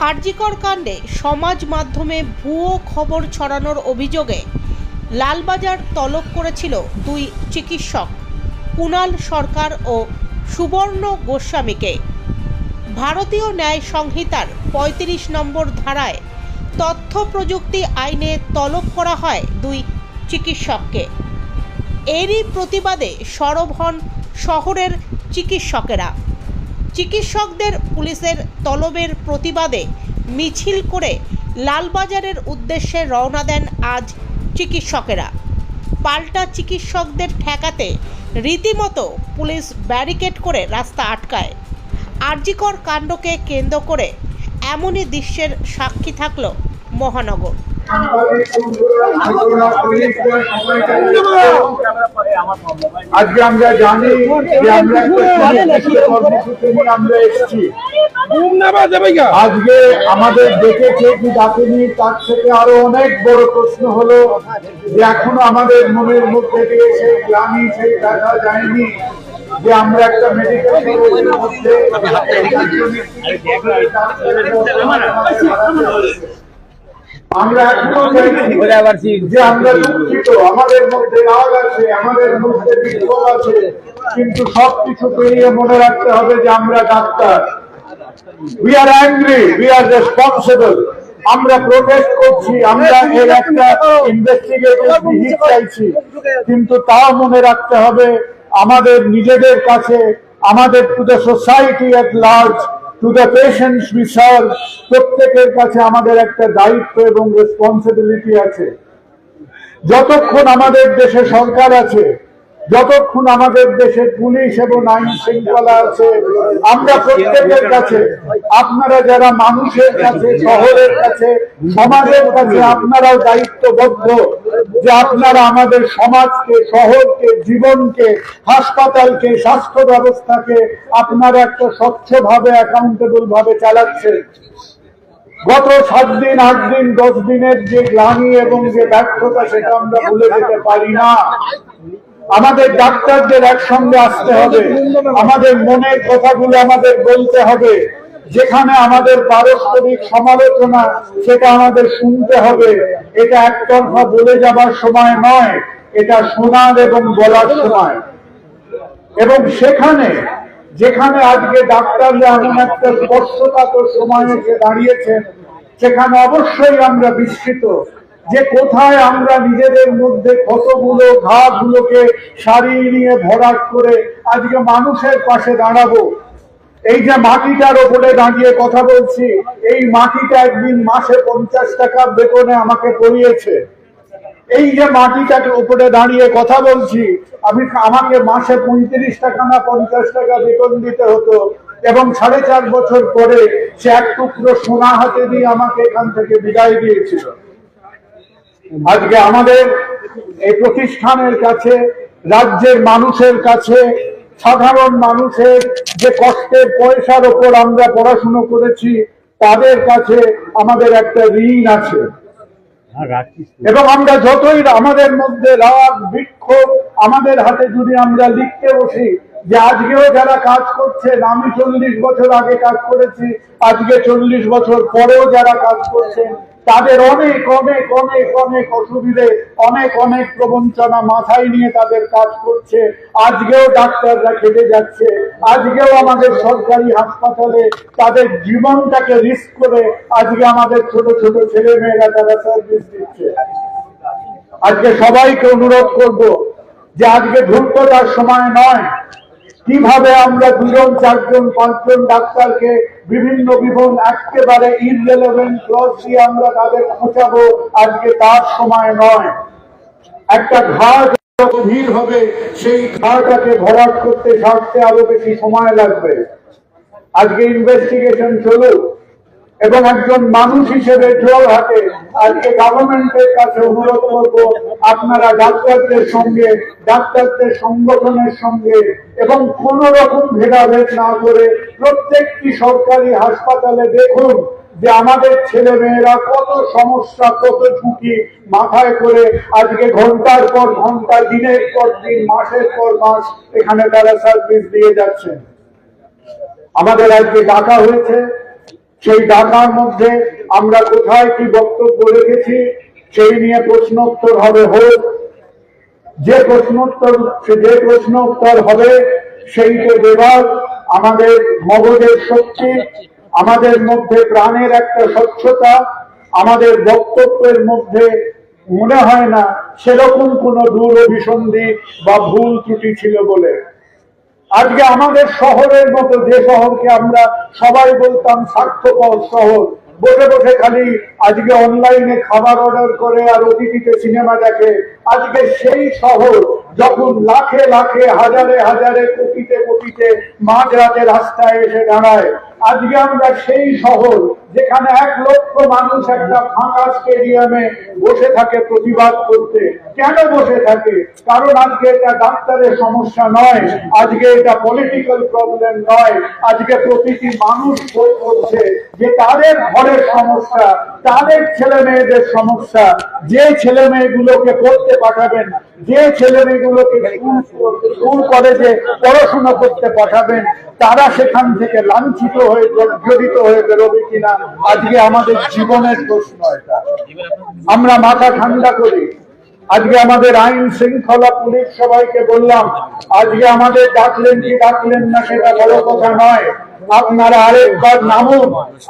কার্যিকর কাণ্ডে সমাজ মাধ্যমে ভুয়ো খবর ছড়ানোর অভিযোগে লালবাজার তলব করেছিল দুই চিকিৎসক, কুণাল সরকার ও সুবর্ণ গোস্বামীকে। ভারতীয় ন্যায় সংহিতার পঁয়ত্রিশ নম্বর ধারায় তথ্য প্রযুক্তি আইনে তলব করা হয় দুই চিকিৎসককে। এরই প্রতিবাদে সরব হন শহরের চিকিৎসকেরা। চিকিৎসকদের পুলিশের তলবের প্রতিবাদে মিছিল করে লালবাজারের উদ্দেশ্যে রওনা দেন আজ চিকিৎসকেরা। পাল্টা চিকিৎসকদের ঠেকাতে রীতিমতো পুলিশ ব্যারিকেড করে রাস্তা আটকায়। আরজিকর কাণ্ডকে কেন্দ্র করে এমনই দৃশ্যের সাক্ষী থাকল মহানগর। আজকে আমরা জানি যে আমরা আমরা এসেছি। আজকে আমাদের দেখেছে কি ডাকেনি তার থেকে আরও অনেক বড় প্রশ্ন হলো যে এখনও আমাদের মনের মধ্যে দিয়ে সেই গ্লানি সেই দেখা যায়নি যে আমরা একটা মেডিকেল মধ্যে আমরা এখনও চাইছি যে আমরা দুঃখিত। আমাদের মধ্যে রাগ আছে আমাদের মধ্যে বিক্ষোভ আছে। কিন্তু সবকিছু পেরিয়ে মনে রাখতে হবে যে আমরা doctor. We are angry we are responsible আমরা প্রোটেস্ট করছি আমরা এর একটা ইনভেস্টিগেটিভ চাইছি। কিন্তু তাও মনে রাখতে হবে আমাদের নিজেদের কাছে আমাদের to the society at large to the patients we serve প্রত্যেকের কাছে আমাদের একটা দায়িত্ব এবং রেসপন্সিবিলিটি আছে। যতক্ষণ আমাদের দেশে সরকার আছে যতক্ষণ আমাদের দেশে পুলিশ এবং আইন শৃঙ্খলা আছে, আমরা প্রত্যেকের কাছে, আপনারা যারা মানুষের কাছে, শহরের কাছে, সমাজের কাছে, আপনারাও দায়িত্ববদ্ধ যে আপনারা আমাদের সমাজকে, শহরকে, জীবনকে, হাসপাতালকে, স্বাস্থ্য ব্যবস্থাকে আপনারা একটা স্বচ্ছভাবে অ্যাকাউন্টেবল ভাবে চালাচ্ছেন। গত সাত দিন, আট দিন, দশ দিনের যে গ্লানি এবং যে ব্যর্থতা, সেটা আমরা ভুলে যেতে পারি না। আমাদের ডাক্তারদের একসঙ্গে আসতে হবে। আমাদের মনের কথাগুলো আমাদের বলতে হবে। যেখানে আমাদের পারস্পরিক সমালোচনা, সেটা আমাদের শুনতে হবে। এটা একতরফা বলে যাবার সময় নয়, এটা শোনার এবং বলার সময়। এবং সেখানে, যেখানে আজকে ডাক্তাররা এমন একটা স্পর্শকাতর সময় এসে দাঁড়িয়েছেন, সেখানে অবশ্যই আমরা বিস্মিত যে কোথায় আমরা নিজেদের মধ্যে ক্ষতগুলো ঘাগুলোকে সারিয়ে নিয়ে ভরাট করে আজকে মানুষের পাশে দাঁড়াবো। এই যে মাটিটার ওপরে দাঁড়িয়ে কথা বলছি, এই মাটিটা একদিন মাসে পঞ্চাশ টাকা বেতনে আমাকে পড়িয়েছে। এই যে মাটিটাকে উপরে দাঁড়িয়ে কথা বলছি, আমি আমাকে মাসে পঁয়ত্রিশ টাকা না পঞ্চাশ টাকা বেতন দিতে হতো এবং সাড়ে চার বছর পরে সে এক টুকরো সোনা হাতে দিয়ে আমাকে এখান থেকে বিদায় দিয়েছিল। আজকে আমাদের এই প্রতিষ্ঠানের কাছে রাজ্যের মানুষের কাছে সাধারণ মানুষের যে কষ্টের পয়সার ওপর আমরা পড়াশুনো করেছি তাদের কাছে আমাদের একটা ঋণ আছে। এবং আমরা যতই আমাদের মধ্যে রাগ বিক্ষোভ আমাদের হাতে যদি আমরা লিখতে বসি যে আজকেও যারা কাজ করছেন আমি চল্লিশ বছর আগে কাজ করেছি আজকে চল্লিশ বছর পরেও যারা কাজ করছেন তাদের অনেক অনেক অনেক অনেক অসুবিধে, অনেক অনেক প্রবঞ্চনা মাথায় নিয়ে তাদের কাজ করছে। আজকেও ডাক্তাররা খেটে যাচ্ছে। আজকেও আমাদের সরকারি হাসপাতালে তাদের জীবনটাকে রিস্ক করে আজকে আমাদের ছোট ছোট ছেলে মেয়েরা তারা সার্ভিস দিচ্ছে। আজকে সবাইকে অনুরোধ করব যে আজকে ধূর্ততার সময় নয় কীভাবে আমরা দুজন, চারজন, পাঁচজন ডাক্তারকে বিভিন্ন বিভন একেবারে ইনরেলেভেন্ট ক্লজ দিয়ে আমরা তাদের খোঁচাবো আজকে তার সময় নয়। একটা ঘাট ভিড় হবে, সেই ঘাটাকে ভরাট করতে সারতে আরও বেশি সময় লাগবে। আজকে ইনভেস্টিগেশন চলুক। এবং একজন মানুষ হিসেবে জোর হাতে আজকে গভর্নমেন্টের কাছে অনুরোধ করব, আপনারা ডাক্তারদের সঙ্গে, ডাক্তারদের সংগঠনের সঙ্গে এবং কোন রকম ভেদাভেদ না করে প্রত্যেকটি সরকারি হাসপাতালে দেখুন যে আমাদের ছেলে মেয়েরা কত সমস্যা, কত ঝুঁকি মাথায় করে আজকে ঘণ্টার পর ঘণ্টা, দিনের পর দিন, মাসের পর মাস এখানে তারা সার্ভিস দিয়ে যাচ্ছেন। আমাদের আজকে ডাকা হয়েছে। সেই ডাকার মধ্যে আমরা কোথায় কি বক্তব্য রেখেছি, সেই নিয়ে প্রশ্নোত্তর হবে হোক, যে প্রশ্নোত্তর যে প্রশ্ন উত্তর হবে, সেইটা দেবার আমাদের মগজের শক্তি, আমাদের মধ্যে প্রাণের একটা স্বচ্ছতা, আমাদের বক্তব্যের মধ্যে মনে হয় না সেরকম কোনো দূর অভিসন্ধি বা ভুল ত্রুটি ছিল বলে। আজকে আমাদের শহরের মতো যে শহরকে আমরা সবাই বলতাম স্বার্থপর শহর, বসে বসে খালি আজকে অনলাইনে খাবার অর্ডার করে আর অতিথিতে সিনেমা দেখে, আজকে সেই শহর যখন লাখে লাখে, হাজারে হাজারে, কোটিতে কোটিতে মাঝ রাতে রাস্তায় এসে দাঁড়ায় আজকে আমরা সেই শহর যেখানে এক লক্ষ মানুষ একটা ফাঁকা স্টেডিয়ামে বসে থাকে প্রতিবাদ করতে। কেন বসে থাকে? কারণ আজকে এটা ডাক্তারের সমস্যা নয়, আজকে এটা পলিটিক্যাল প্রবলেম নয়, আজকে প্রতিটি মানুষ করছে যে তাদের ঘরের সমস্যা, তাদের ছেলে মেয়েদের সমস্যা, যে ছেলে মেয়েগুলোকে পড়তে পাঠাবেন, যে ছেলে মেয়েগুলোকে স্কুল কলেজে পড়াশোনা করতে পাঠাবেন তারা সেখান থেকে লাঞ্ছিত হয়ে জড়িত হয়ে বেরোবে কিনা? আজকে আমাদের জীবনের প্রশ্ন এটা। আমরা মাথা ঠান্ডা করি। আজকে আমাদের আইন শৃঙ্খলা পুলিশ সবাইকে বললাম, আজকে আমাদের ডাকলেন কি ডাকলেন না সেটা বড় কথা নয়। আপনারা আরেকবার নামুন,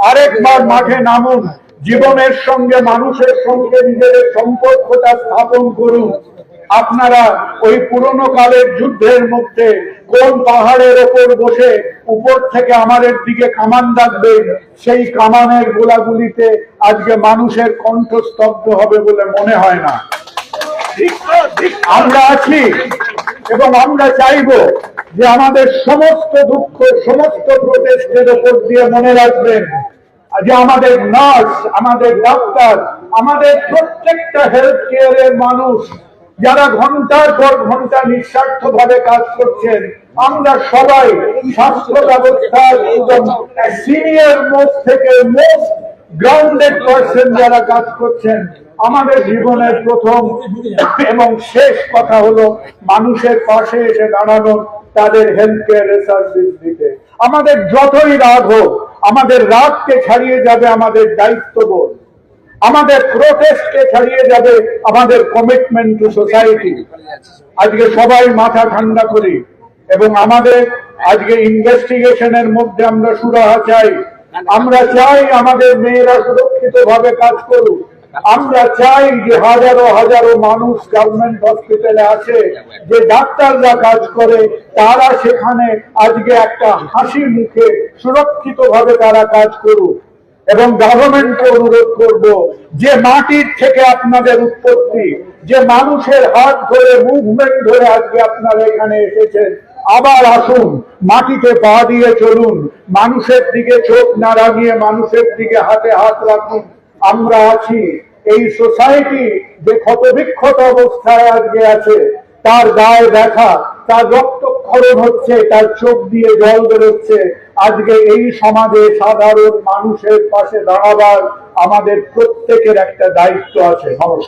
আরেকবার মাঠে নামুন। জীবনের সঙ্গে মানুষের সঙ্গে নিজেদের সম্পর্কটা স্থাপন করুন। আপনারা ওই পুরনো কালের যুদ্ধের মধ্যে কোন পাহাড়ের ওপর বসে উপর থেকে আমাদের দিকে কামান রাখবেন সেই কামানের গোলাগুলিতে আজকে মানুষের কণ্ঠস্তব্ধ হবে বলে মনে হয় না। আমরা আছি এবং আমরা চাইব যে আমাদের সমস্ত দুঃখ, সমস্ত প্রটেস্টের উপর দিয়ে মনে রাখবেন যে আমাদের নার্স, আমাদের ডাক্তার, আমাদের প্রত্যেকটা হেলথ কেয়ারের মানুষ যারা ঘণ্টার পর ঘণ্টা নিঃস্বার্থ ভাবে কাজ করছেন, আমরা সবাই স্বাস্থ্য ব্যবস্থার সিনিয়র মোস্ট থেকে মোস্ট গ্রাউন্ডেড পার্সন যারা কাজ করছেন, আমাদের জীবনের প্রথম এবং শেষ কথা হলো মানুষের পাশে এসে দাঁড়ানো তাদের হেলথ কেয়ার সার্ভিস দিতে। আমাদের যতই রাগ হোক, আমাদের রাগকে ছাড়িয়ে যাবে আমাদের দায়িত্ববোধ। আমাদের প্রোটেস্টকে ছাড়িয়ে যাবে আমাদের কমিটমেন্ট টু সোসাইটি আজকে সবাই মাথা ঠান্ডা করি এবং আমাদের আজকে ইনভেস্টিগেশনের মধ্যে আমরা সুরাহা চাই। আমরা চাই আমাদের মেয়েরা সুরক্ষিত ভাবে কাজ করুক। আমরা চাই যে হাজারো হাজারো মানুষ গভর্নমেন্ট হসপিটালে আছে, যে ডাক্তাররা কাজ করে, তারা সেখানে আজকে একটা হাসি মুখে সুরক্ষিত ভাবে তারা কাজ করুক। এবং গভর্নমেন্টকে অনুরোধ করব যে মাটির থেকে আপনাদের উৎপত্তি, যে মানুষের হাত ধরে মুভমেন্ট ধরে আজকে আপনারা এখানে এসেছেন, আবার আসুন, মাটিতে পা দিয়ে চলুন, মানুষের দিকে চোখ না রাঙিয়ে মানুষের দিকে হাতে হাত রাখুন। আমরা আছি, এই সোসাইটি যে ক্ষতবিক্ষত অবস্থায় আজকে আছে, তার গায়ে দেখা তার রক্তক্ষরণ হচ্ছে, তার চোখ দিয়ে জল বেরোচ্ছে আজকে এই সমাজে সাধারণ মানুষের পাশে দাঁড়াবার আমাদের প্রত্যেকের একটা দায়িত্ব আছে নমস্কার।